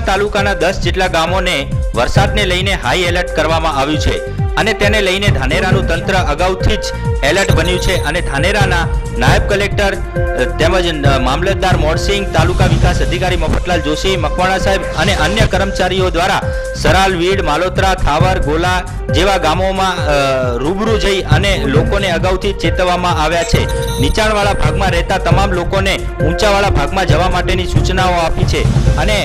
તાલુકાના દસ જેટલા ગામોને વરસાદને લઈને હાઈ એલર્ટ કરવામાં આવ્યું છે. અને તેને લઈને ધાનેરાનું તંત્ર અગાઉથી જ એલર્ટ બન્યું છે અને ધાનેરાના નાયબ કલેક્ટર તેમજ મામલતદાર મોરસિંહ તાલુકા વિકાસ અધિકારી મફતલાલ જોશી, મકવાણા સાહેબ અને અન્ય કર્મચારીઓ દ્વારા સરાલ, વીડ, માલોત્રા, થાવર, ગોલા જેવા ગામોમાં રૂબરૂ જઈ અને લોકોને અગાઉથી ચેતવવામાં આવ્યા છે. નીચાણવાળા ભાગમાં રહેતા તમામ લોકોને ઊંચાવાળા ભાગમાં જવા માટેની સૂચનાઓ આપી છે. અને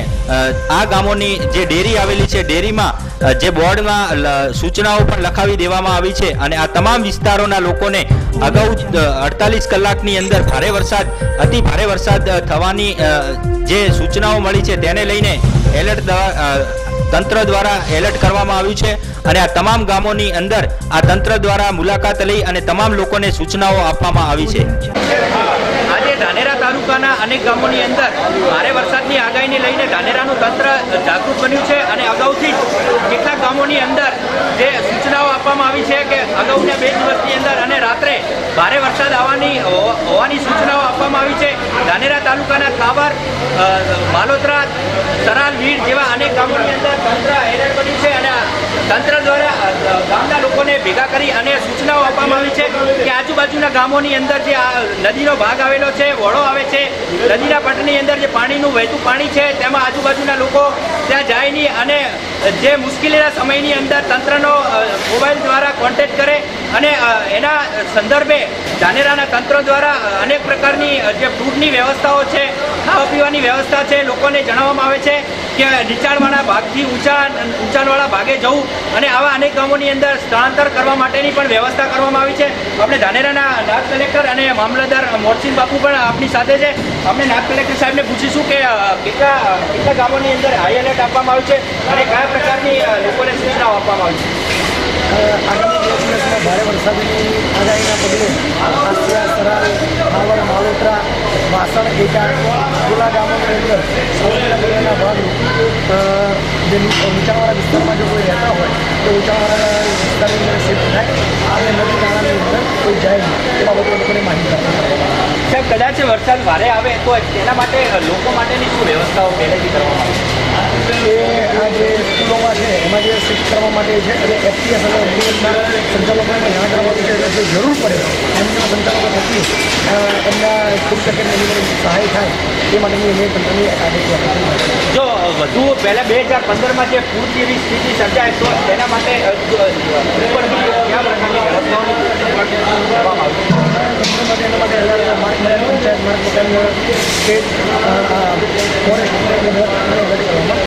આ ગામોની જે ડેરી આવેલી છે, ડેરીમાં જે બોર્ડમાં સૂચનાઓ પણ લખાવી દેવામાં આવી છે અને આ તમામ વિસ્તારોના લોકોને અગાઉ અડતાલીસ કલાકની અંદર ભારે વરસાદ, અતિ ભારે વરસાદ થવાની જે સૂચનાઓ મળી છે તેને લઈને એલર્ટ તંત્ર દ્વારા એલર્ટ કરવામાં આવ્યું છે અને આ તમામ ગામોની અંદર આ તંત્ર દ્વારા મુલાકાત લઈ અને તમામ લોકોને સૂચનાઓ આપવામાં આવી છે. આજે ધાનેરા તાલુકાના અનેક ગામોની અંદર ભારે વરસાદની આગાહીને લઈને ધાનેરાનું તંત્ર જાગૃત બન્યું છે અને અગાઉથી જ કેટલાક ગામોની અંદર જે સૂચનાઓ આપવામાં આવી છે કે અગાઉના બે દિવસની અંદર અને રાત્રે ભારે વરસાદ આવવાની હોવાની સૂચનાઓ આપવામાં આવી છે. ધાનેરા તાલુકાના થાવર માલોત્રા સરાલ વીર જેવા અનેક ગામોની અંદર તંત્ર એલર્ટ બન્યું છે અને તંત્ર દ્વારા ગામના લોકોને ભેગા કરી અને સૂચનાઓ આપવામાં આવી છે કે આજુબાજુના ગામોની અંદર જે આ નદીનો ભાગ આવેલો છે વડો આવે છે, નદીના પટની અંદર જે પાણીનું વહેતું પાણી છે, તેમાં આજુબાજુના લોકો ત્યાં જાય નહીં અને જે મુશ્કેલીના સમયની અંદર તંત્રનો મોબાઈલ દ્વારા કોન્ટેક્ટ કરે અને એના સંદર્ભે ધાનેરાના તંત્ર દ્વારા અનેક પ્રકારની જે ફૂડની વ્યવસ્થાઓ છે ખાવા પીવાની વ્યવસ્થા છે, લોકોને જણાવવામાં આવે છે. કે નીચાણવાળા ભાગથી ઊંચા, ઊંચાણવાળા ભાગે જવું અને આવા અનેક ગામોની અંદર સ્થળાંતર કરવા માટેની પણ વ્યવસ્થા કરવામાં આવી છે. આપણે ધાનેરાના નાયબ કલેક્ટર અને મામલતદાર મોરસિંહ બાપુ પણ આપની સાથે છે. આપણે નાયબ કલેક્ટર સાહેબને પૂછીશું કે કેટલા કેટલા ગામોની અંદર હાઈ એલર્ટ આપવામાં આવ્યું છે અને કયા પ્રકારની લોકોને સૂચનાઓ આપવામાં આવી છે? ભારે વરસાદની આગાહીના પગલે આસિયા સરાર માવડ માલોત્રા વાસણ એટા ગોલા ગામોની અંદર સૌરાષ્ટ્ર જિલ્લાના ભાગ અ, જે ઊંચાવાળા વિસ્તારમાં જો કોઈ રહેતા હોય તો ઊંચાવાળા વિસ્તારની અંદર શિફ્ટ થાય અને નદી નાળાની અંદર કોઈ જાય એ બાબતે લોકોને માહિતી સાહેબ કદાચ વરસાદ વારે આવે તો એના માટે લોકો માટેની શું વ્યવસ્થાઓ પહેલેથી કરવામાં આવે? જે શિફ્ટ કરવા માટે છે અને એફટીએસ અને એફટીએસના સંચાલકોને જાણ કરવાની છે. એટલે જરૂર પડે એમના સંચાલકો થકી એમના ખૂબ શકે એની સહાય થાય એ માટેની એની તંત્રની આગળ જો વધુ પહેલાં બે હજાર પંદરમાં જે પૂર જેવી સ્થિતિ સર્જાય તો તેના માટે એના માટે અલગ માર્ગ પંચાયત માર્ગ પોતાની સ્ટેટ ફોરેસ્ટ